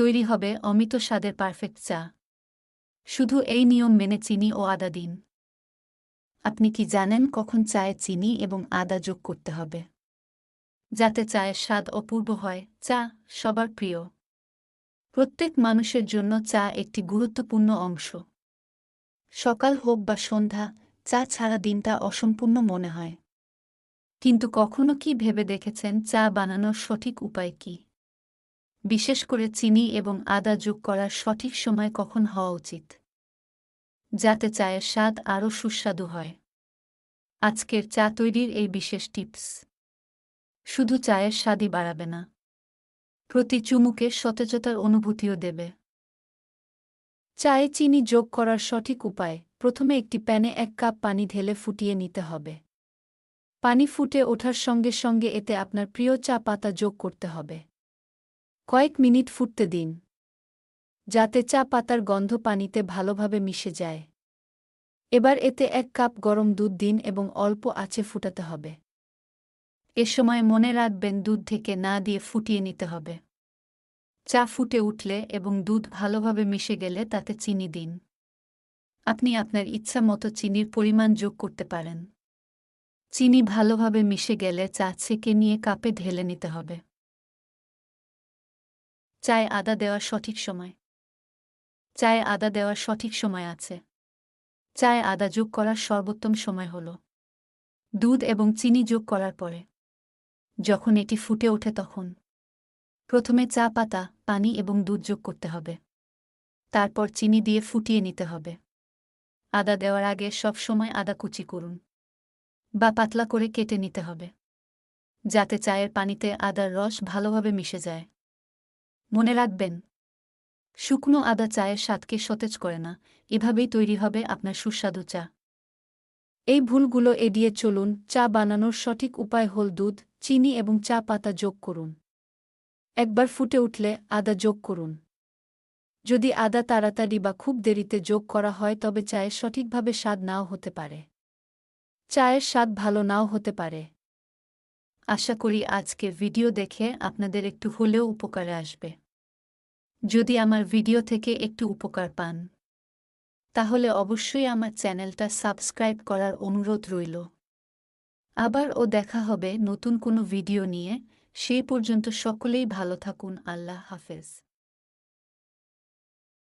তৈরি হবে অমিত স্বাদের পারফেক্ট চা। শুধু এই নিয়ম মেনে চিনি ও আদা দিন। আপনি কি জানেন কখন চায়ে চিনি এবং আদা যোগ করতে হবে? যাতে চায়ের স্বাদ অপূর্ব হয়, চা সবার প্রিয়। প্রত্যেক মানুষের জন্য চা একটি গুরুত্বপূর্ণ অংশ। সকাল হোক বা সন্ধ্যা, চা ছাড়া দিনটা অসম্পূর্ণ মনে হয়। কিন্তু কখনো কি ভেবে দেখেছেন চা বানানোর সঠিক উপায় কি? বিশেষ করে চিনি এবং আদা যোগ করার সঠিক সময় কখন হওয়া উচিত? যাতে চায়ের স্বাদ আরও সুস্বাদু হয়। আজকের চা তৈরির এই বিশেষ টিপস। শুধু চায়ের স্বাদই বাড়াবে না। প্রতি চুমুকে সতেজতার অনুভূতিও দেবে। চায়ে চিনি যোগ করার সঠিক উপায়, প্রথমে একটি প্যানে এক কাপ পানি ঢেলে ফুটিয়ে নিতে হবে। পানি ফুটে ওঠার সঙ্গে সঙ্গে এতে আপনার প্রিয় চা পাতা যোগ করতে হবে। কয়েক মিনিট ফুটতে দিন, যাতে চা পাতার গন্ধ পানিতে ভালোভাবে মিশে যায়। এবার এতে এক কাপ গরম দুধ দিন এবং অল্প আঁচে ফুটাতে হবে। এ সময় মনে রাখবেন দুধ থেকে না দিয়ে ফুটিয়ে নিতে হবে। চা ফুটে উঠলে এবং দুধ ভালোভাবে মিশে গেলে তাতে চিনি দিন। আপনি আপনার ইচ্ছা মতো চিনির পরিমাণ যোগ করতে পারেন। চিনি ভালোভাবে মিশে গেলে চা ছেঁকে নিয়ে কাপে ঢেলে নিতে হবে। চায়ে আদা দেওয়ার সঠিক সময়। চায়ে আদা দেওয়ার সঠিক সময় আছে। চায়ে আদা যোগ করার সর্বোত্তম সময় হল। দুধ এবং চিনি যোগ করার পরে। যখন এটি ফুটে ওঠে তখন। প্রথমে চা পাতা, পানি এবং দুধ যোগ করতে হবে। তারপর চিনি দিয়ে ফুটিয়ে নিতে হবে। আদা দেওয়ার আগে সব সময় আদা কুচি করুন। বা পাতলা করে কেটে নিতে হবে। যাতে চায়ের পানিতে আদার রস ভালোভাবে মিশে যায়। মনে রাখবেন, শুকনো আদা চায়ের স্বাদকে সতেজ করে না, এভাবেই তৈরি হবে আপনার সুস্বাদু চা। এই ভুলগুলো এড়িয়ে চলুন, চা বানানোর সঠিক উপায় হল দুধ, চিনি এবং চা পাতা যোগ করুন। একবার ফুটে উঠলে আদা যোগ করুন। যদি আদা তাড়াতাড়ি বা খুব দেরিতে যোগ করা হয়, তবে চায়ের সঠিকভাবে স্বাদ নাও হতে পারে। চায়ের স্বাদ ভালো নাও হতে পারে। আশা করি আজকে ভিডিও দেখে আপনাদের একটু হলেও উপকারে আসবে। যদি আমার ভিডিও থেকে একটু উপকার পান, তাহলে অবশ্যই আমার চ্যানেলটা সাবস্ক্রাইব করার অনুরোধ রইল। আবার ও দেখা হবে নতুন কোনো ভিডিও নিয়ে সেই পর্যন্ত সকলেই ভালো থাকুন, আল্লাহ হাফেজ।